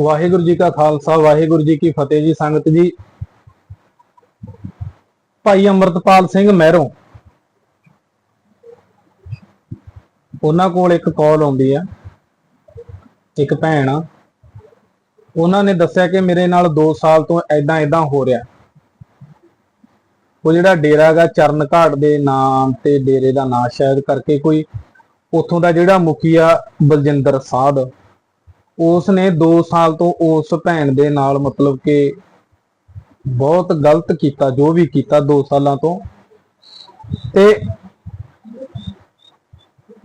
ਵਾਹਿਗੁਰੂ ਜੀ ਕਾ ਖਾਲਸਾ, ਵਾਹਿਗੁਰੂ ਜੀ ਕੀ ਫਤਿਹ ਜੀ, ਸੰਗਤ ਜੀ। ਭਾਈ ਅਮਰਤਪਾਲ ਸਿੰਘ ਮਹਿਰੋਂ। ਉਹਨਾਂ ਕੋਲ ਇੱਕ ਕਾਲ ਆਉਂਦੀ ਆ। ਇੱਕ ਭੈਣ ਆ। ਉਹਨਾਂ ਨੇ ਦੱਸਿਆ ਕਿ ਮੇਰੇ ਨਾਲ 2 ਸਾਲ ਤੋਂ ਐਦਾਂ ਐਦਾਂ ਹੋ ਰਿਹਾ। ਉਹ ਜਿਹੜਾ ਡੇਰਾ ਹੈਗਾ ਚਰਨ ਘਾਟ ਦੇ ਨਾਮ ਤੇ ਡੇਰੇ ਦਾ ਨਾਂ ਸ਼ਾਇਦ ਕਰਕੇ ਕੋਈ। ਉੱਥੋਂ ਦਾ ਜਿਹੜਾ ਮੁਖੀਆ ਬਲਜਿੰਦਰ ਸਾਧ। ਉਸ ਨੇ 2 ਸਾਲ ਤੋਂ ਉਸ ਭੈਣ ਦੇ ਨਾਲ ਮਤਲਬ ਕਿ ਬਹੁਤ ਗਲਤ ਕੀਤਾ, ਜੋ ਵੀ ਕੀਤਾ 2 ਸਾਲਾਂ ਤੋਂ। ਤੇ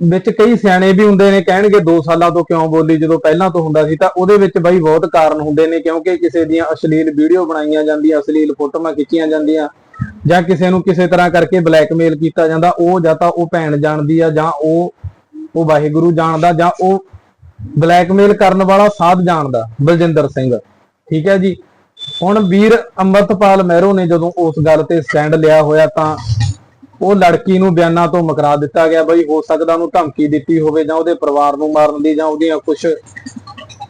ਵਿੱਚ ਕਈ ਸਿਆਣੇ ਵੀ ਹੁੰਦੇ ਨੇ, ਕਹਿਣਗੇ 2 ਸਾਲਾਂ ਤੋਂ ਕਿਉਂ ਬੋਲੀ? ਜਦੋਂ ਪਹਿਲਾਂ ਤੋਂ ਹੁੰਦਾ ਸੀ ਤਾਂ ਉਹਦੇ ਵਿੱਚ ਬਾਈ ਬਹੁਤ ਕਾਰਨ ਹੁੰਦੇ ਨੇ, ਕਿਉਂਕਿ ਕਿਸੇ ਦੀਆਂ ਅਸ਼ਲੀਲ ਵੀਡੀਓ ਬਣਾਈਆਂ ਜਾਂਦੀਆਂ, ਅਸ਼ਲੀਲ ਫੋਟੋਆਂ ਖਿੱਚੀਆਂ ਜਾਂਦੀਆਂ, ਜਾਂ ਕਿਸੇ ਨੂੰ ਕਿਸੇ ਤਰ੍ਹਾਂ ਕਰਕੇ ਬਲੈਕਮੇਲ ਕੀਤਾ ਜਾਂਦਾ, ਉਹ ਜਾਂ ਤਾਂ ਉਹ ਭੈਣ ਜਾਣਦੀ ਆ, ਜਾਂ ਉਹ ਉਹ ਵਾਹਿਗੁਰੂ ਜਾਣਦਾ, ਜਾਂ ਉਹ ਬਲੈਕਮੇਲ ਕਰਨ ਵਾਲਾ ਸਾਧ ਜਾਣਦਾ, ਬਲਜਿੰਦਰ ਸਿੰਘ। ਠੀਕ ਹੈ ਜੀ? ਹੁਣ ਵੀਰ ਅੰਮ੍ਰਿਤਪਾਲ ਮਹਿਰੋ ਨੇ ਜਦੋਂ ਉਸ ਗੱਲ ਤੇ ਸਟੈਂਡ ਲਿਆ ਹੋਇਆ ਤਾਂ ਉਹ ਲੜਕੀ ਨੂੰ ਬਿਆਨਾਂ ਤੋਂ ਮਕਰਾ ਦਿੱਤਾ ਗਿਆ ਬਈ ਹੋ ਸਕਦਾ ਉਹਨੂੰ ਧਮਕੀ ਦਿੱਤੀ ਹੋਵੇ ਜਾਂ ਉਹਦੇ ਪਰਿਵਾਰ ਨੂੰ ਮਾਰਨ ਦੀ ਜਾਂ ਉਹਦੀਆਂ ਕੁਝ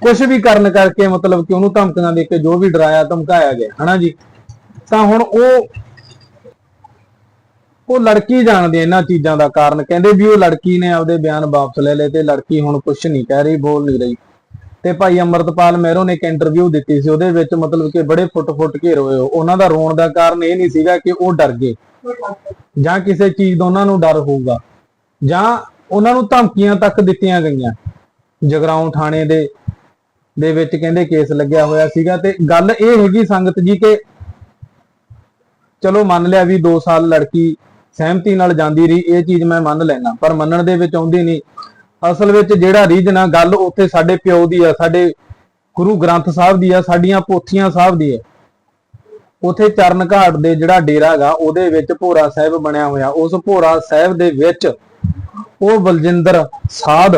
ਕੁਝ ਵੀ ਕਰਨ ਕਰਕੇ ਮਤਲਬ ਕਿ ਉਹਨੂੰ ਧਮਕੀਆਂ ਦੇ ਕੇ ਜੋ ਵੀ ਡਰਾਇਆ, ਧਮਕਾਇਆ ਗਿਆ। ਹਨਾ ਜੀ? ਤਾਂ ਹੁਣ ਉਹ ਉਹ ਲੜਕੀ ਜਾਣਦੀ ਇਹਨਾਂ ਚੀਜ਼ਾਂ ਦਾ ਕਾਰਨ। ਕਹਿੰਦੇ ਵੀ ਉਹ ਲੜਕੀ ਨੇ ਆਪਦੇ ਬਿਆਨ ਵਾਪਸ ਲੈ ਲਏ ਤੇ ਲੜਕੀ ਹੁਣ ਕੁਝ ਨਹੀਂ ਕਹਿ ਰਹੀ, ਬੋਲ ਨਹੀਂ ਰਹੀ। ਤੇ ਭਾਈ ਅਮਰਤਪਾਲ ਮਹਿਰੋ ਨੇ ਇੱਕ ਇੰਟਰਵਿਊ ਦਿੱਤੀ ਸੀ, ਉਹਦੇ ਵਿੱਚ ਮਤਲਬ ਕਿ ਬੜੇ ਫੁੱਟ-ਫੁੱਟ ਘੇਰ ਹੋਏ ਉਹਨਾਂ ਦਾ ਰੋਣ ਦਾ ਕਾਰਨ ਇਹ ਨਹੀਂ ਸੀਗਾ ਕਿ ਉਹ ਡਰ ਗਏ। ਜਾਂ ਕਿਸੇ ਚੀਜ਼ ਦਾ ਉਹਨਾਂ ਨੂੰ ਡਰ ਹੋਊਗਾ। ਜਾਂ ਉਹਨਾਂ ਨੂੰ ਧਮਕੀਆਂ ਤੱਕ ਦਿੱਤੀਆਂ ਗਈਆਂ। ਜਗਰਾਉਂ ਥਾਣੇ ਦੇ ਦੇ ਵਿੱਚ ਕਹਿੰਦੇ ਕੇਸ ਲੱਗਿਆ ਹੋਇਆ ਸੀਗਾ ਤੇ ਗੱਲ ਇਹ ਹੈਗੀ ਸੰਗਤ ਜੀ ਕਿ ਚਲੋ ਮੰਨ ਲਿਆ ਵੀ 2 ਸਾਲ ਲੜਕੀ ਸਹਿਮਤੀ ਨਾਲ ਜਾਂਦੀ ਰਹੀ, ਇਹ ਚੀਜ਼ ਮੈਂ ਮੰਨ ਲੈਣਾ ਪਰ ਮੰਨਣ ਦੇ ਵਿੱਚ ਆਉਂਦੀ ਨਹੀਂ। ਅਸਲ ਵਿੱਚ ਜਿਹੜਾ ਰੀਜਨ ਆ, ਗੱਲ ਉੱਥੇ ਸਾਡੇ ਪਿਓ ਦੀ ਆ, ਸਾਡੇ ਗੁਰੂ ਗ੍ਰੰਥ ਸਾਹਿਬ ਦੀ ਆ, ਸਾਡੀਆਂ ਪੋਥੀਆਂ ਸਾਹਿਬ ਦੀ ਆ। ਉਥੇ ਚਰਨ ਘਾਟ ਦੇ ਜਿਹੜਾ ਡੇਰਾ ਹੈਗਾ, ਉਹਦੇ ਵਿੱਚ ਭੋਰਾ ਸਾਹਿਬ ਬਣਿਆ ਹੋਇਆ। ਉਸ ਭੋਰਾ ਸਾਹਿਬ ਦੇ ਵਿੱਚ ਉਹ ਬਲਜਿੰਦਰ ਸਾਧ,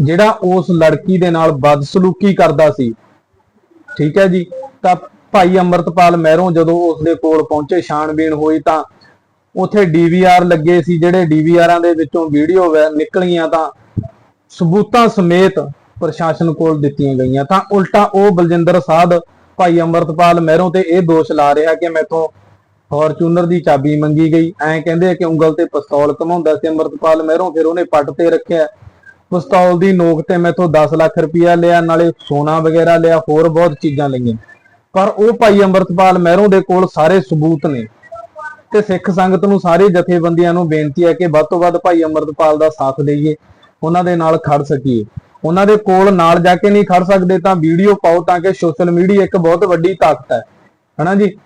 ਜਿਹੜਾ ਉਸ ਲੜਕੀ ਦੇ ਨਾਲ ਬਦਸਲੂਕੀ ਕਰਦਾ ਸੀ। ਠੀਕ ਹੈ ਜੀ? ਤਾਂ ਭਾਈ ਅਮਰਤਪਾਲ ਮਹਿਰੋਂ ਜਦੋਂ ਉਸ ਦੇ ਕੋਲ ਪਹੁੰਚੇ, ਛਾਣਬੀਣ ਹੋਈ ਤਾਂ ਉਥੇ ਡੀਵੀਆਰ ਲੱਗੇ ਸੀ, ਜਿਹੜੇ ਡੀਵੀਆਰਾਂ ਦੇ ਵਿੱਚੋਂ ਵੀਡੀਓ ਨਿਕਲੀਆਂ ਤਾਂ ਸਬੂਤਾਂ ਸਮੇਤ ਪ੍ਰਸ਼ਾਸਨ ਕੋਲ ਦਿੱਤੀਆਂ ਗਈਆਂ। ਤਾਂ ਉਲਟਾ ਉਹ ਬਲਜਿੰਦਰ ਸਾਧ, ਭਾਈ ਅਮਰਤਪਾਲ ਮਹਿਰੋਂ ਤੇ ਇਹ ਦੋਸ਼ ਲਾ ਰਿਹਾ ਕਿ ਮੈਥੋਂ ਫੋਰਚੂਨਰ ਦੀ ਚਾਬੀ ਮੰਗੀ ਗਈ। ਐਂ ਕਹਿੰਦੇ ਕਿ ਉਂਗਲ ਤੇ ਪਿਸਤੌਲ ਘਮਾਉਂਦਾ ਸੀ ਅਮਰਤਪਾਲ ਮਹਿਰੋਂ, ਫਿਰ ਉਹਨੇ ਪੱਟ ਤੇ ਰੱਖਿਆ। ਪਿਸਤੌਲ ਦੀ ਨੋਕ ਤੇ ਮੈਥੋਂ 10 ਲੱਖ ਰੁਪਇਆ ਲਿਆ, ਨਾਲੇ ਸੋਨਾ ਵਗੈਰਾ ਲਿਆ, ਹੋਰ ਬਹੁਤ ਚੀਜ਼ਾਂ ਲਈਆਂ। ਪਰ ਉਹ ਭਾਈ ਅਮਰਤਪਾਲ ਮਹਿਰੋਂ ਦੇ ਕੋਲ ਸਾਰੇ ਸਬੂਤ ਨੇ। ਤੇ ਸਿੱਖ ਸੰਗਤ ਨੂੰ ਸਾਰੇ ਜਥੇਬੰਦੀਆਂ ਨੂੰ ਬੇਨਤੀ ਹੈ ਕਿ ਵੱਧ ਤੋਂ ਵੱਧ ਭਾਈ ਅਮਰਤਪਾਲ ਦਾ ਸਾਥ ਦੇਈਏ, ਉਹਨਾਂ ਦੇ ਨਾਲ ਖੜ ਸਕੀਏ। ਉਹਨਾਂ ਦੇ ਕੋਲ ਨਾਲ ਜਾ ਕੇ ਨਹੀਂ ਖੜ ਸਕਦੇ ਤਾਂ ਵੀਡੀਓ ਪਾਓ ਤਾਂ ਕਿ ਸੋਸ਼ਲ ਮੀਡੀਆ ਇੱਕ ਬਹੁਤ ਵੱਡੀ ਤਾਕਤ ਹੈ। ਹਨਾ ਜੀ?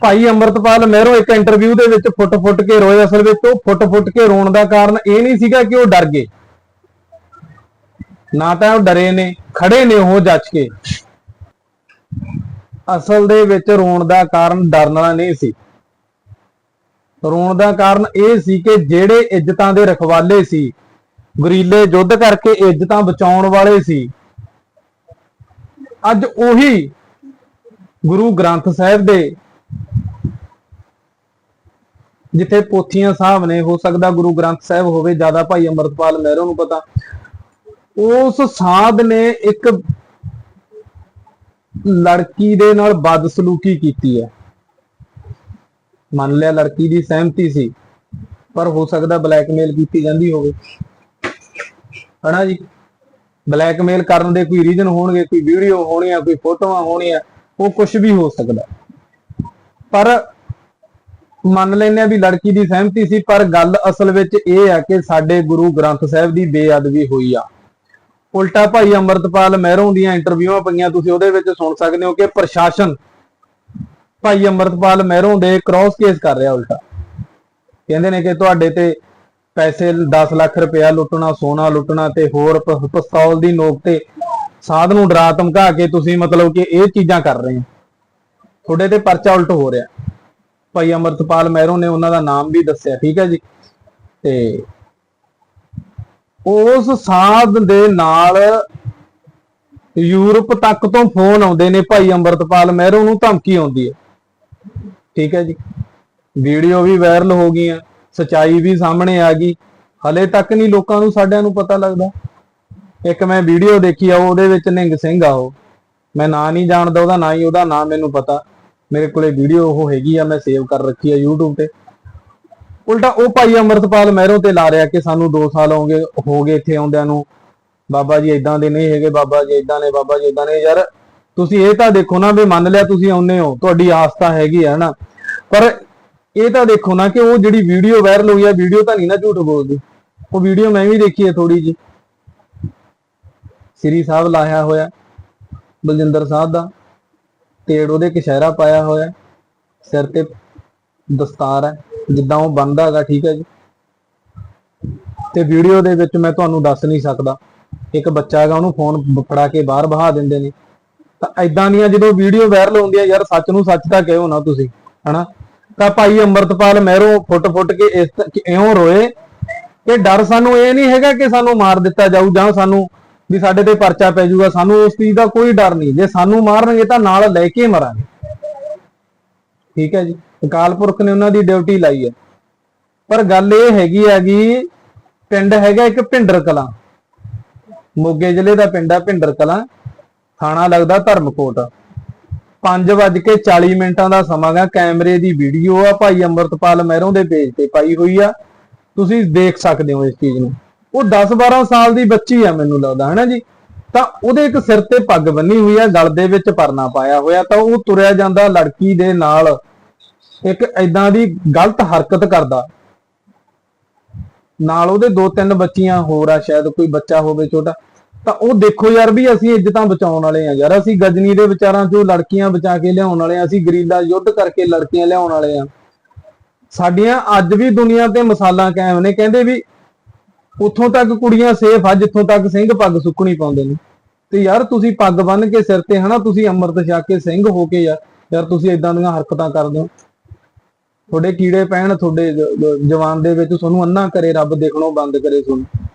ਭਾਈ ਅਮਰਤਪਾਲ ਮਹਿਰੋ ਇੱਕ ਇੰਟਰਵਿਊ ਦੇ ਵਿੱਚ ਫੁੱਟ-ਫੁੱਟ ਕੇ ਰੋਏ ਅਸਲ ਵਿੱਚ, ਉਹ ਫੁੱਟ-ਫੁੱਟ ਕੇ ਰੋਣ ਦਾ ਕਾਰਨ ਇਹ ਨਹੀਂ ਸੀਗਾ ਕਿ ਉਹ ਡਰ ਗਏ। ਨਾ ਤਾਂ ਉਹ ਡਰੇ ਨੇ, ਖੜੇ ਨੇ ਉਹ ਜੱਜ ਕੇ। ਅਸਲ ਦੇ ਵਿੱਚ ਰੋਣ ਦਾ ਕਾਰਨ ਡਰਨਾ ਨਹੀਂ ਸੀ। ਰੋਣ ਦਾ ਕਾਰਨ ਇਹ ਸੀ ਕਿ ਜਿਹੜੇ ਇੱਜ਼ਤਾਂ ਦੇ ਰਖਵਾਲੇ ਸੀ, ਗਰੀਲੇ ਯੁੱਧ ਕਰਕੇ ਇੱਜ਼ਤਾਂ ਬਚਾਉਣ ਵਾਲੇ ਸੀ। ਅੱਜ ਉਹੀ ਗੁਰੂ ਗ੍ਰੰਥ ਸਾਹਿਬ ਦੇ ਜਿੱਥੇ ਪੋਥੀਆਂ ਸਾਹਿਬ ਨੇ, ਹੋ ਸਕਦਾ ਗੁਰੂ ਗ੍ਰੰਥ ਸਾਹਿਬ ਹੋਵੇ, ਜ਼ਿਆਦਾ ਭਾਈ ਅਮਰਤਪਾਲ ਮਹਿਰੋ ਨੂੰ ਪਤਾ। ਉਸ ਸਾਧ ਨੇ ਇੱਕ ਲੜਕੀ ਦੇ ਨਾਲ ਬਦਸਲੂਕੀ ਕੀਤੀ ਹੈ। ਮੰਨ ਲਿਆ ਲੜਕੀ ਦੀ ਸਹਿਮਤੀ ਸੀ, ਪਰ ਹੋ ਸਕਦਾ ਬਲੈਕਮੇਲ ਕੀਤੀ ਜਾਂਦੀ ਹੋਵੇ। ਹਨਾ ਜੀ? ਬਲੈਕਮੇਲ ਕਰਨ ਦੇ ਕੋਈ ਰੀਜ਼ਨ ਹੋਣਗੇ, ਕੋਈ ਵੀਡੀਓ ਹੋਣੀਆਂ, ਕੋਈ ਫੋਟੋਆਂ ਹੋਣੀਆਂ, ਉਹ ਕੁਝ ਵੀ ਹੋ ਸਕਦਾ। ਪਰ ਮੰਨ ਲੈਂਦੇ ਆ ਵੀ ਲੜਕੀ ਦੀ ਸਹਿਮਤੀ ਸੀ, ਪਰ ਗੱਲ ਅਸਲ ਵਿੱਚ ਇਹ ਆ ਕਿ ਸਾਡੇ ਗੁਰੂ ਗ੍ਰੰਥ ਸਾਹਿਬ ਦੀ ਬੇਅਦਬੀ ਹੋਈ ਆ। ਉਲਟਾ ਭਾਈ ਅਮਰਤਪਾਲ ਮਹਿਰੋਂ ਦੀਆਂ ਇੰਟਰਵਿਊਆਂ ਪਈਆਂ, ਤੁਸੀਂ ਉਹਦੇ ਵਿੱਚ ਸੁਣ ਸਕਦੇ ਹੋ ਕਿ ਪ੍ਰਸ਼ਾਸਨ ਭਾਈ ਅਮਰਤਪਾਲ ਮਹਿਰੋਂ ਦੇ ਕ੍ਰਾਸ ਕੇਸ ਕਰ ਰਿਹਾ ਉਲਟਾ। ਕਹਿੰਦੇ ਨੇ ਕਿ ਤੁਹਾਡੇ ਤੇ ਪੈਸੇ 10 ਲੱਖ ਰੁਪਇਆ ਲੁੱਟਣਾ, ਸੋਨਾ ਲੁੱਟਣਾ ਤੇ ਹੋਰ ਪ- ਪਿਸਤੌਲ ਦੀ ਨੋਕ ਤੇ ਸਾਧ ਨੂੰ ਡਰਾ ਧਮਕਾ ਕੇ ਤੁਸੀਂ ਮਤਲਬ ਕਿ ਇਹ ਚੀਜ਼ਾਂ ਕਰ ਰਹੇ ਹੋ। ਤੁਹਾਡੇ ਤੇ ਪਰਚਾ ਉਲਟ ਹੋ ਰਿਹਾ। ਭਾਈ ਅਮਰਤਪਾਲ ਮਹਿਰੋਂ ਨੇ ਉਹਨਾਂ ਦਾ ਨਾਮ ਵੀ ਦੱਸਿਆ, ਠੀਕ ਹੈ ਜੀ? ਤੇ ਉਸ ਸਾਧ ਦੇ ਨਾਲ ਯੂਰਪ ਤੱਕ ਤੋਂ ਫੋਨ ਆਉਂਦੇ ਨੇ ਭਾਈ ਅੰਮ੍ਰਿਤਪਾਲ ਮਹਿਰੋ ਨੂੰ, ਧਮਕੀ ਆਉਂਦੀ ਹੈ। ਠੀਕ ਹੈ ਜੀ। ਵੀਡੀਓ ਵੀ ਵਾਇਰਲ ਹੋ ਗਈਆਂ, ਸਚਾਈ ਵੀ ਸਾਹਮਣੇ ਆ ਗਈ। ਹਲੇ ਤੱਕ ਨਹੀਂ ਲੋਕਾਂ ਨੂੰ, ਸਾਡਿਆਂ ਨੂੰ ਪਤਾ ਲੱਗਦਾ। ਇੱਕ ਮੈਂ ਵੀਡੀਓ ਦੇਖੀ ਆ, ਉਹਦੇ ਵਿੱਚ ਨਿੰਗ ਸਿੰਘ ਆ ਉਹ। ਮੈਂ ਨਾਂ ਨਹੀਂ ਜਾਣਦਾ ਉਹਦਾ, ਨਾਂ ਹੀ ਉਹਦਾ ਨਾਂ ਮੈਨੂੰ ਪਤਾ। ਮੇਰੇ ਕੋਲੇ ਵੀਡੀਓ ਉਹ ਹੈਗੀ ਆ, ਮੈਂ ਸੇਵ ਕਰ ਰੱਖੀ ਆ YouTube ਤੇ। ਉਲਟਾ ਉਹ ਭਾਈ ਅਮਰਤਪਾਲ ਮਹਿਰੋਂ ਤੇ ਲਾ ਰਿਹਾ ਕਿ ਸਾਨੂੰ 2 ਸਾਲ ਹੋ ਗਏ ਹੋ ਗਏ ਇੱਥੇ ਆਉਂਦਿਆਂ ਨੂੰ। ਬਾਬਾ ਜੀ ਇਦਾਂ ਦੇ ਨਹੀਂ ਹੈਗੇ, ਬਾਬਾ ਜੀ ਇਦਾਂ ਨੇ, ਬਾਬਾ ਜੀ ਇਦਾਂ ਨੇ। ਯਾਰ ਤੁਸੀਂ ਇਹ ਤਾਂ ਦੇਖੋ ਨਾ ਵੀ ਮੰਨ ਲਿਆ ਤੁਸੀਂ ਆਉਨੇ ਹੋ, ਤੁਹਾਡੀ ਆਸ ਹੈਗੀ ਆ ਨਾ ਪਰ ਇਹ ਤਾਂ ਦੇਖੋ ਨਾ ਕਿ ਉਹ ਜਿਹੜੀ ਵੀਡੀਓ ਵਾਇਰਲ ਹੋਈ ਆ ਵੀਡੀਓ ਤਾਂ ਨਹੀਂ ਨਾ ਝੂਠ ਬੋਲਦੀ। ਉਹ ਵੀਡੀਓ ਮੈਂ ਵੀ ਦੇਖੀ ਹੈ ਥੋੜੀ ਜੀ ਸ੍ਰੀ ਸਾਹਿਬ ਲਾਇਆ ਹੋਇਆ, ਬਲਜਿੰਦਰ ਸਾਹਿਬ ਦਾ। ਤੇੜ ਉਹਦੇ ਕਸ਼ਹਿਰਾ ਪਾਇਆ ਹੋਇਆ, ਸਿਰ ਤੇ ਦਸਤਾਰ ਹੈ ਜਿੱਦਾਂ ਉਹ ਬੰਦਾ ਹੈਗਾ, ਠੀਕ ਹੈ ਜੀ। ਤੇ ਵੀਡੀਓ ਦੇ ਵਿੱਚ ਮੈਂ ਤੁਹਾਨੂੰ ਦੱਸ ਨਹੀਂ ਸਕਦਾ। ਇੱਕ ਬੱਚਾ ਹੈਗਾ, ਉਹਨੂੰ ਫੋਨ ਫੜਾ ਕੇ ਬਾਹਰ ਬਹਾ ਦਿੰਦੇ ਨੇ। ਤਾਂ ਐਦਾਂ ਦੀਆਂ ਜਦੋਂ ਵੀਡੀਓ ਵਾਇਰਲ ਹੁੰਦੀਆਂ ਯਾਰ, ਸੱਚ ਨੂੰ ਸੱਚ ਤਾਂ ਕਹਿਓ ਨਾ ਤੁਸੀਂ, ਹਨਾ? ਤਾਂ ਭਾਈ ਅੰਮ੍ਰਿਤਪਾਲ ਮਹਿਰੋ ਫੁੱਟ ਫੁੱਟ ਕੇ ਇਸ ਕਿ ਇਉਂ ਰੋਏ ਕਿ ਡਰ ਸਾਨੂੰ ਇਹ ਨਹੀਂ ਹੈਗਾ ਕਿ ਸਾਨੂੰ ਮਾਰ ਦਿੱਤਾ ਜਾਊ ਜਾਂ ਸਾਨੂੰ ਵੀ ਸਾਡੇ ਤੇ ਪਰਚਾ ਪੈ ਜਾਊਗਾ। ਸਾਨੂੰ ਉਸ ਚੀਜ਼ ਦਾ ਕੋਈ ਡਰ ਨਹੀਂ। ਜੇ ਸਾਨੂੰ ਮਾਰਨਗੇ ਤਾਂ ਨਾਲ ਲੈ ਕੇ ਮਰਾਂਗੇ। ਠੀਕ ਹੈ ਜੀ? ਅਕਾਲ ਪੁਰਖ ਨੇ ਉਹਨਾਂ ਦੀ ਡਿਊਟੀ ਲਾਈ ਹੈ। ਪਰ ਗੱਲ ਇਹ ਹੈਗੀ ਹੈਗੀ ਪਿੰਡ ਹੈਗਾ ਇੱਕ ਭਿੰਡਰ ਕਲਾਂ। ਮੋਗੇ ਜ਼ਿਲ੍ਹੇ ਦਾ ਪਿੰਡ ਆ ਭਿੰਡਰ ਕਲਾਂ। ਥਾਣਾ ਲੱਗਦਾ ਧਰਮਕੋਟ। 5:40 ਮਿੰਟਾਂ ਦਾ ਸਮਾਂ ਗਾ, ਕੈਮਰੇ ਦੀ ਵੀਡੀਓ ਆ ਭਾਈ ਅੰਮ੍ਰਿਤਪਾਲ ਮਹਿਰੋਂ ਦੇ ਪੇਜ ਤੇ ਪਾਈ ਹੋਈ ਆ। ਤੁਸੀਂ ਦੇਖ ਸਕਦੇ ਹੋ ਇਸ ਚੀਜ਼ ਨੂੰ। ਉਹ 10-12 ਸਾਲ ਦੀ ਬੱਚੀ ਆ ਮੈਨੂੰ ਲੱਗਦਾ, ਹੈਨਾ ਜੀ? ਤਾਂ ਉਹਦੇ ਇੱਕ ਸਿਰ ਤੇ ਪੱਗ ਬੰਨੀ ਹੋਈ ਆ, ਗਲ ਦੇ ਵਿੱਚ ਪਰਨਾ ਪਾਇਆ ਹੋਇਆ, ਤਾਂ ਉਹ ਤੁਰਿਆ ਜਾਂਦਾ ਲੜਕੀ ਦੇ ਨਾਲ। ਇੱਕ ਐਦਾਂ ਦੀ ਗਲਤ ਹਰਕਤ ਕਰਦਾ। ਨਾਲ ਉਹਦੇ ਦੋ ਤਿੰਨ ਬੱਚੀਆਂ, ਹੋਰ ਆ, ਸ਼ਾਇਦ ਕੋਈ ਬੱਚਾ ਹੋਵੇ ਛੋਟਾ। ਤਾਂ ਉਹ ਦੇਖੋ ਯਾਰ ਵੀ ਅਸੀਂ ਇੱਜ਼ਤਾਂ ਬਚਾਉਣ ਵਾਲੇ ਆ ਯਾਰ। ਅਸੀਂ ਗਜਨੀ ਦੇ ਵਿਚਾਰਾਂ ਚੋਂ ਲੜਕੀਆਂ ਬਚਾ ਕੇ ਲਿਆਉਣ ਵਾਲੇ ਆ ਅਸੀਂ ਗਰੀਲਾ ਯੁੱਧ ਕਰਕੇ ਲੜਕੀਆਂ ਲਿਆਉਣ ਵਾਲੇ ਆ ਸਾਡੀਆਂ ਅੱਜ ਵੀ ਦੁਨੀਆ ਤੇ ਮਿਸਾਲਾਂ ਕਾਇਮ ਨੇ। ਕਹਿੰਦੇ ਵੀ ਉੱਥੋਂ ਤੱਕ ਕੁੜੀਆਂ ਸੇਫ ਆ, ਜਿੱਥੋਂ ਤੱਕ ਸਿੰਘ ਪੱਗ ਸੁੱਕਣੀ ਪਾਉਂਦੇ ਨੇ। ਤੇ ਯਾਰ ਤੁਸੀਂ ਪੱਗ ਬੰਨ ਕੇ ਸਿਰ ਤੇ ਹਨਾ, ਤੁਸੀਂ ਅੰਮ੍ਰਿਤ ਛਕ ਕੇ ਸਿੰਘ ਹੋ ਕੇ ਯਾਰ ਯਾਰ ਤੁਸੀਂ ਇਦਾਂ ਦੀਆਂ ਹਰਕਤਾਂ ਕਰਦੇ ਹੋ। ਤੁਹਾਡੇ ਕੀੜੇ ਪੈਣ, ਤੁਹਾਡੇ ਜਵਾਨ ਦੇ ਵਿੱਚ ਤੁਹਾਨੂੰ ਅੰਨਾ ਕਰੇ, ਰੱਬ ਦੇਖਣੋਂ ਬੰਦ ਕਰੇ ਤੁਹਾਨੂੰ।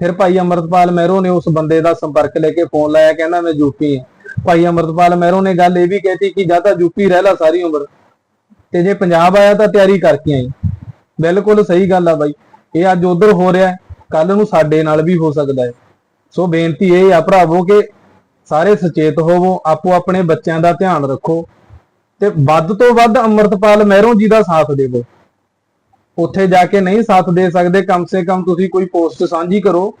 ਫਿਰ ਭਾਈ ਅਮਰਤਪਾਲ ਮਹਿਰੋ ਨੇ ਉਸ ਬੰਦੇ ਦਾ ਸੰਪਰਕ ਲੈ ਕੇ ਫੋਨ ਲਾਇਆ, ਕਹਿੰਦਾ ਮੈਂ ਯੂਪੀ ਹਾਂ ਭਾਈ ਅਮਰਤਪਾਲ ਮਹਿਰੋ ਨੇ ਗੱਲ ਇਹ ਵੀ ਕਹਿਤੀ ਕਿ ਜਾਂ ਤਾਂ ਯੂਪੀ ਰਹਿ ਲਾ ਸਾਰੀ ਉਮਰ, ਤੇ ਜੇ ਪੰਜਾਬ ਆਇਆ ਤਾਂ ਤਿਆਰੀ ਕਰਕੇ ਆਈ। ਬਿਲਕੁਲ ਸਹੀ ਗੱਲ ਆ ਬਾਈ, ਇਹ ਅੱਜ ਉਧਰ ਹੋ ਰਿਹਾ ਕੱਲ ਨੂੰ ਸਾਡੇ ਨਾਲ ਵੀ ਹੋ ਸਕਦਾ ਹੈ। ਸੋ ਬੇਨਤੀ ਇਹ ਆ ਭਰਾਵੋ ਕਿ ਸਾਰੇ ਸੁਚੇਤ ਹੋਵੋ, ਆਪੋ ਆਪਣੇ ਬੱਚਿਆਂ ਦਾ ਧਿਆਨ ਰੱਖੋ, ਤੇ ਵੱਧ ਤੋਂ ਵੱਧ ਅਮਰਤਪਾਲ ਮਹਿਰੋਂ ਜੀ ਦਾ ਸਾਥ ਦੇਵੋ। ਉੱਥੇ ਜਾ ਕੇ ਨਹੀਂ ਸਾਥ ਦੇ ਸਕਦੇ, ਕਮ ਸੇ ਕਮ ਤੁਸੀਂ ਕੋਈ ਪੋਸਟ ਸਾਂਝੀ ਕਰੋ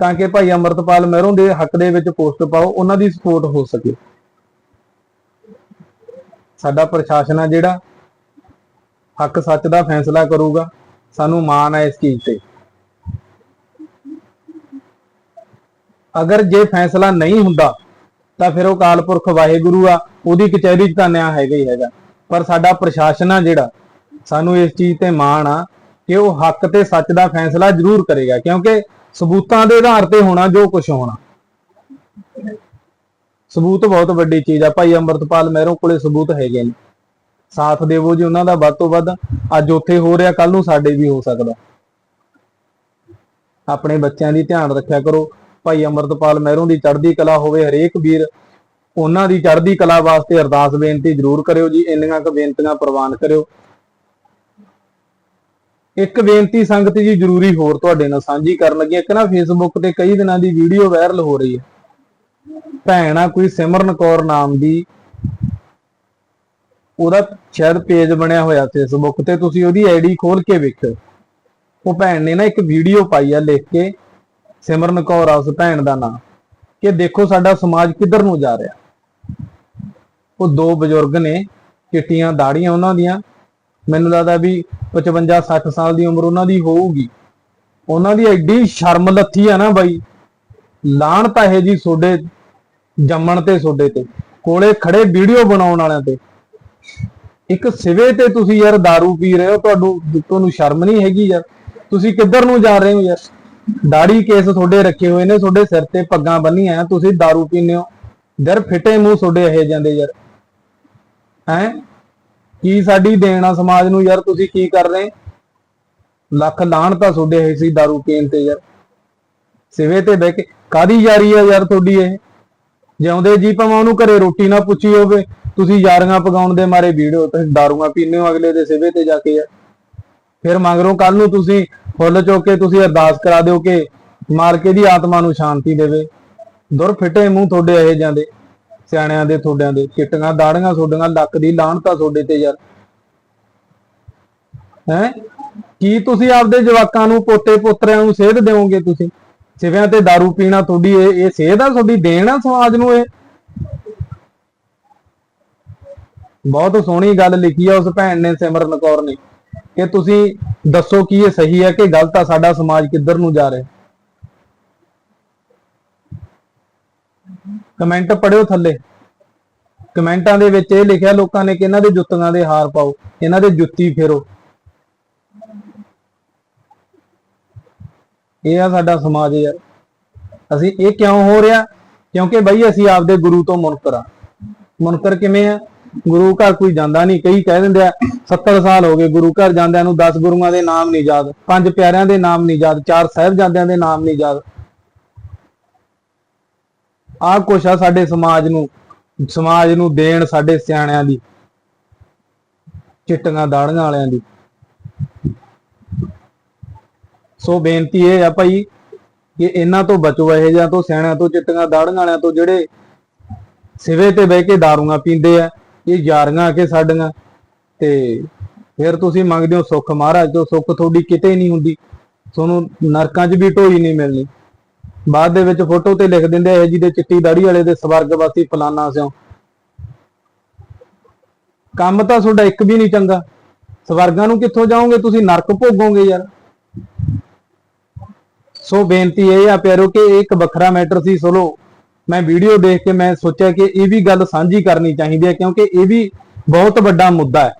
ਤਾਂ ਕਿ ਭਾਈ ਅਮਰਤਪਾਲ ਮਹਿਰੋਂ ਦੇ ਹੱਕ ਦੇ ਵਿੱਚ ਪੋਸਟ ਪਾਓ, ਉਹਨਾਂ ਦੀ ਸਪੋਰਟ ਹੋ ਸਕੇ। ਸਾਡਾ ਪ੍ਰਸ਼ਾਸਨ ਆ ਜਿਹੜਾ ਹੱਕ ਸੱਚ ਦਾ ਫੈਸਲਾ ਕਰੂਗਾ, ਸਾਨੂੰ ਮਾਣ ਹੈ ਇਸ ਚੀਜ਼ ਤੇ। ਅਗਰ ਜੇ ਫੈਸਲਾ ਨਹੀਂ ਹੁੰਦਾ, ਤਾਂ ਫਿਰ ਉਹ ਕਾਲਪੁਰਖ ਵਾਹਿਗੁਰੂ ਆ, ਉਹਦੀ ਕਚਹਿਰੀ 'ਚ ਤਾਂ ਨਿਆਂ ਹੈਗਾ ਹੀ ਹੈਗਾ। ਪਰ ਸਾਡਾ ਪ੍ਰਸ਼ਾਸਨ ਆ ਜਿਹੜਾ ਸਾਨੂੰ ਇਸ ਚੀਜ਼ ਤੇ ਮਾਣ ਆ ਕਿ ਉਹ ਹੱਕ ਤੇ ਸੱਚ ਦਾ ਫੈਸਲਾ ਜ਼ਰੂਰ ਕਰੇਗਾ, ਕਿਉਂਕਿ ਸਬੂਤਾਂ ਦੇ ਆਧਾਰ ਤੇ ਹੋਣਾ ਜੋ ਕੁਝ ਹੋਣਾ। ਸਬੂਤ ਬਹੁਤ ਵੱਡੀ ਚੀਜ਼ ਆ। ਭਾਈ ਅੰਮ੍ਰਿਤਪਾਲ ਮਹਿਰੋਂ ਕੋਲੇ ਸਬੂਤ ਹੈਗੇ ਨੇ। ਸਾਥ ਦੇਵੋ ਜੀ ਉਹਨਾਂ ਦਾ, ਵੱਧ ਤੋਂ ਵੱਧ ਅੱਜ ਉੱਥੇ ਹੋ ਰਿਹਾ ਕੱਲ ਨੂੰ ਸਾਡੇ ਵੀ ਹੋ ਸਕਦਾ। ਆਪਣੇ ਬੱਚਿਆਂ ਦੀ ਧਿਆਨ ਰੱਖਿਆ ਕਰੋ। ਭਾਈ ਅਮਰਤਪਾਲ ਮਹਿਰੋਂ ਦੀ ਚੜ੍ਹਦੀ ਕਲਾ ਹੋਵੇ ਹਰੇਕ ਵੀਰ, ਉਹਨਾਂ ਦੀ ਚੜ੍ਹਦੀ ਕਲਾ ਵਾਸਤੇ ਅਰਦਾਸ ਬੇਨਤੀ ਜ਼ਰੂਰ ਕਰਿਓ ਜੀ। ਇੰਨੀਆਂ ਕੁ ਬੇਨਤੀਆਂ ਪ੍ਰਵਾਨ ਕਰਿਓ। ਇੱਕ ਬੇਨਤੀ ਸੰਗਤ ਜੀ ਜ਼ਰੂਰੀ ਹੋਰ ਤੁਹਾਡੇ ਨਾਲ ਸਾਂਝੀ ਕਰਨ ਲੱਗੀ ਇੱਕ ਨਾ ਫੇਸਬੁੱਕ ਤੇ ਕਈ ਦਿਨਾਂ ਦੀ ਵੀਡੀਓ ਵਾਇਰਲ ਹੋ ਰਹੀ ਹੈ। ਭੈਣ ਕੋਈ ਸਿਮਰਨ ਕੌਰ ਨਾਮ ਦੀ, ਉਹਦਾ ਸ਼ਾਇਦ ਪੇਜ ਬਣਿਆ ਹੋਇਆ ਫੇਸਬੁੱਕ ਤੇ, ਤੁਸੀਂ ਉਹਦੀ ਆਈਡੀ ਖੋਲ ਕੇ ਵੇਖਿਓ। ਉਹ ਭੈਣ ਨੇ ਨਾ ਇੱਕ ਵੀਡੀਓ ਪਾਈ ਆ ਲਿਖ ਕੇ, ਸਿਮਰਨ ਕੌਰ ਆ ਉਸ ਭੈਣ ਦਾ ਨਾਮ। ਕਿ ਦੇਖੋ ਸਾਡਾ ਸਮਾਜ ਕਿੱਧਰ ਨੂੰ ਜਾ ਰਿਹਾ। ਉਹ ਦੋ ਬਜ਼ੁਰਗ ਨੇ, ਚਿੱਟੀਆਂ ਦਾੜੀਆਂ ਉਹਨਾਂ ਦੀਆਂ ਮੈਨੂੰ ਲੱਗਦਾ ਵੀ 55 60 ਸਾਲ ਦੀ ਉਮਰ ਉਹਨਾਂ ਦੀ ਹੋਊਗੀ ਉਹਨਾਂ ਦੀ ਐਡੀ ਸ਼ਰਮ ਲੱਥੀ ਆ ਨਾ ਬਾਈ ਲਾਣ ਤਾਂ ਇਹ ਜੀ ਸੋਡੇ ਜੰਮਣ ਤੇ ਸੋਡੇ ਤੇ ਕੋਲੇ ਖੜੇ ਵੀਡੀਓ ਬਣਾਉਣ ਵਾਲਿਆਂ ਤੇ ਇੱਕ ਸਿਵੇ ਤੇ ਤੁਸੀਂ ਯਾਰ दारू ਪੀ ਰਹੇ ਹੋ ਤੁਹਾਨੂੰ ਤੁਹਾਨੂੰ ਸ਼ਰਮ ਨਹੀਂ ਹੈਗੀ ਯਾਰ ਤੁਸੀਂ ਕਿੱਧਰ ਨੂੰ ਜਾ ਰਹੇ ਹੋ ਯਾਰ ਦਾੜੀ ਕੇਸ ਤੁਹਾਡੇ ਰੱਖੇ ਹੋਏ ਨੇ ਤੁਹਾਡੇ ਸਿਰ ਤੇ ਪੱਗਾਂ ਬੰਨੀਆਂ ਆ ਤੁਸੀਂ दारू ਪੀਂਦੇ ਹੋ ਦਰ ਫਿੱਟੇ ਮੂੰਹ ਤੁਹਾਡੇ ਇਹ ਜਾਂਦੇ ਯਾਰ ਹੈ ਕੀ ਸਾਡੀ ਦੇਣ ਆ ਸਮਾਜ ਨੂੰ ਯਾਰ ਤੁਸੀਂ ਕੀ ਕਰ ਰਹੇ? ਲੱਖ ਲਾਣ ਤਾਂ ਤੁਹਾਡੇ ਇਹ ਸੀ दारू ਪੀਣ ਤੇ ਯਾਰ। ਸਿਵੇ ਤੇ ਬਹਿ ਕੇ ਕਾਦੀ ਯਾਰੀ ਆ ਯਾਰ ਤੁਹਾਡੀ ਇਹ? ਜਿਉਂਦੇ ਜੀ ਭਾਵੇਂ ਉਹਨੂੰ ਘਰੇ ਰੋਟੀ ਨਾ ਪੁੱਛੀ ਹੋਵੇ, ਤੁਸੀਂ ਯਾਰੀਆਂ ਪਗਾਉਣ ਦੇ ਮਾਰੇ ਵੀਡੀਓ ਤੁਸੀਂ ਦਾਰੂਆਂ ਪੀਂਦੇ ਹੋ ਅਗਲੇ ਦੇ ਸਿਵੇ ਤੇ ਜਾ ਕੇ ਯਾਰ। ਫਿਰ ਮੰਗਰੋਂ ਕੱਲ ਨੂੰ ਤੁਸੀਂ ਫੁੱਲ ਚੁੱਕ ਕੇ ਤੁਸੀਂ ਅਰਦਾਸ ਕਰਾ ਦਿਓ ਕਿ ਮਾਲਕੇ ਦੀ ਆਤਮਾ ਨੂੰ ਸ਼ਾਂਤੀ ਦੇਵੇ। ਦੁਰ ਫਿੱਟੇ ਮੂੰਹ ਤੁਹਾਡੇ ਇਹ ਜਾਂਦੇ ਸਿਆਣਿਆਂ ਦੇ ਤੁਹਾਡਿਆਂ ਦੇ, ਚਿੱਟੀਆਂ ਦਾੜੀਆਂ ਤੁਹਾਡੀਆਂ ਲੱਕ ਦੀ ਲਾਹਣਤਾ ਤੁਹਾਡੇ ਤੇ ਯਾਰ। ਹੈ? ਕੀ ਤੁਸੀਂ ਆਪਦੇ ਜਵਾਕਾਂ ਨੂੰ ਪੋਤੇ ਪੋਤਰਿਆਂ ਨੂੰ ਸੇਧ ਦਿਓਗੇ ਤੁਸੀਂ? ਸਿਵਿਆਂ ਤੇ दारू ਪੀਣਾ ਤੁਹਾਡੀ ਇਹ ਇਹ ਸੇਧ ਆ ਤੁਹਾਡੀ ਦੇਣ ਆ ਸਮਾਜ ਨੂੰ ਇਹ? ਬਹੁਤ ਸੋਹਣੀ ਗੱਲ ਲਿਖੀ ਆ ਉਸ ਭੈਣ ਨੇ, ਸਿਮਰਨ ਕੌਰ ਨੇ। ਕਿ ਤੁਸੀਂ ਦੱਸੋ ਕੀ ਇਹ ਸਹੀ ਹੈ ਕਿ ਗਲਤ ਆ? ਸਾਡਾ ਸਮਾਜ ਕਿੱਧਰ ਨੂੰ ਜਾ ਰਿਹਾ? ਕਮੈਂਟ ਪੜਿਓ ਥੱਲੇ। ਕਮੈਂਟਾਂ ਦੇ ਵਿੱਚ ਇਹ ਲਿਖਿਆ ਲੋਕਾਂ ਨੇ ਕਿ ਇਹਨਾਂ ਦੇ ਜੁੱਤੀਆਂ ਦੇ ਹਾਰ ਪਾਓ, ਇਹਨਾਂ ਦੇ ਜੁੱਤੀ ਫੇਰੋ। ਇਹ ਆ ਸਾਡਾ ਸਮਾਜ ਯਾਰ। ਅਸੀਂ ਇਹ ਕਿਉਂ ਹੋ ਰਿਹਾ? ਕਿਉਂਕਿ ਬਈ ਅਸੀਂ ਆਪਦੇ ਗੁਰੂ ਤੋਂ ਮੁਨਕਰ ਆ। ਮੁਨਕਰ ਕਿਵੇਂ ਆ? ਗੁਰੂ ਘਰ ਕੋਈ ਜਾਂਦਾ ਨਹੀਂ। ਕਈ ਕਹਿ ਦਿੰਦੇ ਆ 70 ਸਾਲ ਹੋ ਗਏ, ਗੁਰੂ ਘਰ ਜਾਂਦਿਆਂ ਨੂੰ 10 ਗੁਰੂਆਂ ਦੇ ਨਾਮ ਨਹੀਂ ਯਾਦ, ਪੰਜ ਪਿਆਰਿਆਂ ਦੇ ਨਾਮ ਨਹੀਂ ਯਾਦ, ਚਾਰ ਸਾਹਿਬਜ਼ਾਦਿਆਂ ਦੇ ਨਾਮ ਨਹੀਂ ਯਾਦ। ਆਹ ਕੁਛ ਆ ਸਾਡੇ ਸਮਾਜ ਨੂੰ ਸਮਾਜ ਨੂੰ ਦੇਣ ਸਾਡੇ ਸਿਆਣਿਆਂ ਦੀ, ਚਿੱਟੀਆਂ ਦਾੜੀਆਂ ਵਾਲਿਆਂ ਦੀ। ਸੋ ਬੇਨਤੀ ਇਹ ਆ ਭਾਈ ਕਿ ਇਹਨਾਂ ਤੋਂ ਬਚੋ, ਇਹ ਜਾਂ ਤੋਂ ਸਿਆਣਿਆਂ ਤੋਂ, ਚਿੱਟੀਆਂ ਦਾੜੀਆਂ ਵਾਲਿਆਂ ਤੋਂ ਜਿਹੜੇ ਸਿਵੇ ਤੇ ਬਹਿ ਕੇ ਦਾਰੂਆਂ ਪੀਂਦੇ ਆ, ਇਹ ਯਾਰੀਆਂ ਕਿ ਸਾਡੀਆਂ। ਤੇ ਫਿਰ ਤੁਸੀਂ ਮੰਗਦੇ ਹੋ ਸੁੱਖ ਮਹਾਰਾਜ ਤੋਂ, ਸੁੱਖ ਤੁਹਾਡੀ ਕਿਤੇ ਨਹੀਂ ਹੁੰਦੀ। ਤੁਹਾਨੂੰ ਨਰਕਾਂ 'ਚ ਵੀ ਢੋਈ ਨਹੀਂ ਮਿਲਣੀ। ਬਾਅਦ ਦੇ ਵਿੱਚ ਫੋਟੋ ਤੇ ਲਿਖ ਦਿੰਦੇ ਆ, ਇਹ ਜੀ ਦੇ ਚਿੱਟੀ ਦਾੜੀ ਵਾਲੇ ਦੇ ਸਵਰਗਵਾਸੀ ਫਲਾਨਾ ਸਿਓ ਕੰਮ ਤਾਂ ਤੁਹਾਡਾ ਇੱਕ ਵੀ ਨਹੀਂ ਚੰਗਾ। ਸਵਰਗਾਂ ਨੂੰ ਕਿੱਥੋਂ ਜਾਓਗੇ? ਤੁਸੀਂ ਨਰਕ ਭੋਗੋਗੇ ਯਾਰ। ਸੋ ਬੇਨਤੀ ਇਹ ਆ ਪਿਆਰੋ ਕਿ ਇਹ ਇੱਕ ਵੱਖਰਾ ਮੈਟਰ ਸੀ ਸੋਲੋ ਮੈਂ ਵੀਡੀਓ ਦੇਖ ਕੇ ਮੈਂ ਸੋਚਿਆ ਕਿ ਇਹ ਵੀ ਗੱਲ ਸਾਂਝੀ ਕਰਨੀ ਚਾਹੀਦੀ ਹੈ, ਕਿਉਂਕਿ ਇਹ ਵੀ ਬਹੁਤ ਵੱਡਾ ਮੁੱਦਾ ਹੈ।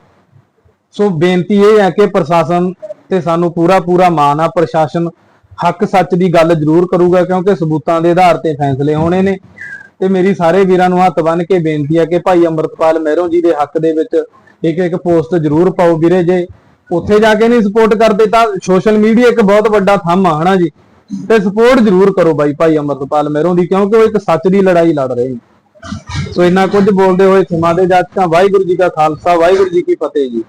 ਸੋ ਬੇਨਤੀ ਇਹ ਹੈ ਕਿ ਪ੍ਰਸ਼ਾਸਨ ਤੇ ਸਾਨੂੰ ਪੂਰਾ ਪੂਰਾ ਮਾਣ ਆ, ਪ੍ਰਸ਼ਾਸਨ ਹੱਕ ਸੱਚ ਦੀ ਗੱਲ ਜ਼ਰੂਰ ਕਰੂਗਾ ਕਿਉਂਕਿ ਸਬੂਤਾਂ ਦੇ ਆਧਾਰ ਤੇ ਫੈਸਲੇ ਹੋਣੇ ਨੇ। ਤੇ ਮੇਰੀ ਸਾਰੇ ਵੀਰਾਂ ਨੂੰ ਹੱਥ ਬੰਨ ਕੇ ਬੇਨਤੀ ਹੈ ਕਿ ਭਾਈ ਅੰਮ੍ਰਿਤਪਾਲ ਮਹਿਰੋਂ ਜੀ ਦੇ ਹੱਕ ਦੇ ਵਿੱਚ ਇੱਕ ਇੱਕ ਪੋਸਟ ਜ਼ਰੂਰ ਪਾਓ ਵੀਰੇ, ਜੇ ਉੱਥੇ ਜਾ ਕੇ ਨਹੀਂ ਸਪੋਰਟ ਕਰਦੇ ਤਾਂ ਸੋਸ਼ਲ ਮੀਡੀਆ ਇੱਕ ਬਹੁਤ ਵੱਡਾ ਥੰਮ ਆ, ਹਨਾ ਜੀ? ਤੇ ਸਪੋਰਟ ਜ਼ਰੂਰ ਕਰੋ ਬਾਈ, ਭਾਈ ਅੰਮ੍ਰਿਤਪਾਲ ਮਹਿਰੋਂ ਦੀ, ਕਿਉਂਕਿ ਉਹ ਇੱਕ ਸੱਚ ਦੀ ਲੜਾਈ ਲੜ ਰਹੇ ਨੇ। ਸੋ ਇੰਨਾ ਕੁਝ ਬੋਲਦੇ ਹੋਏ ਸਮਾਂ ਦੇ ਜੱਜ ਵਾਹਿਗੁਰੂ ਜੀ ਕਾ ਖਾਲਸਾ, ਵਾਹਿਗੁਰੂ ਜੀ ਕੀ ਫਤਿਹ ਜੀ।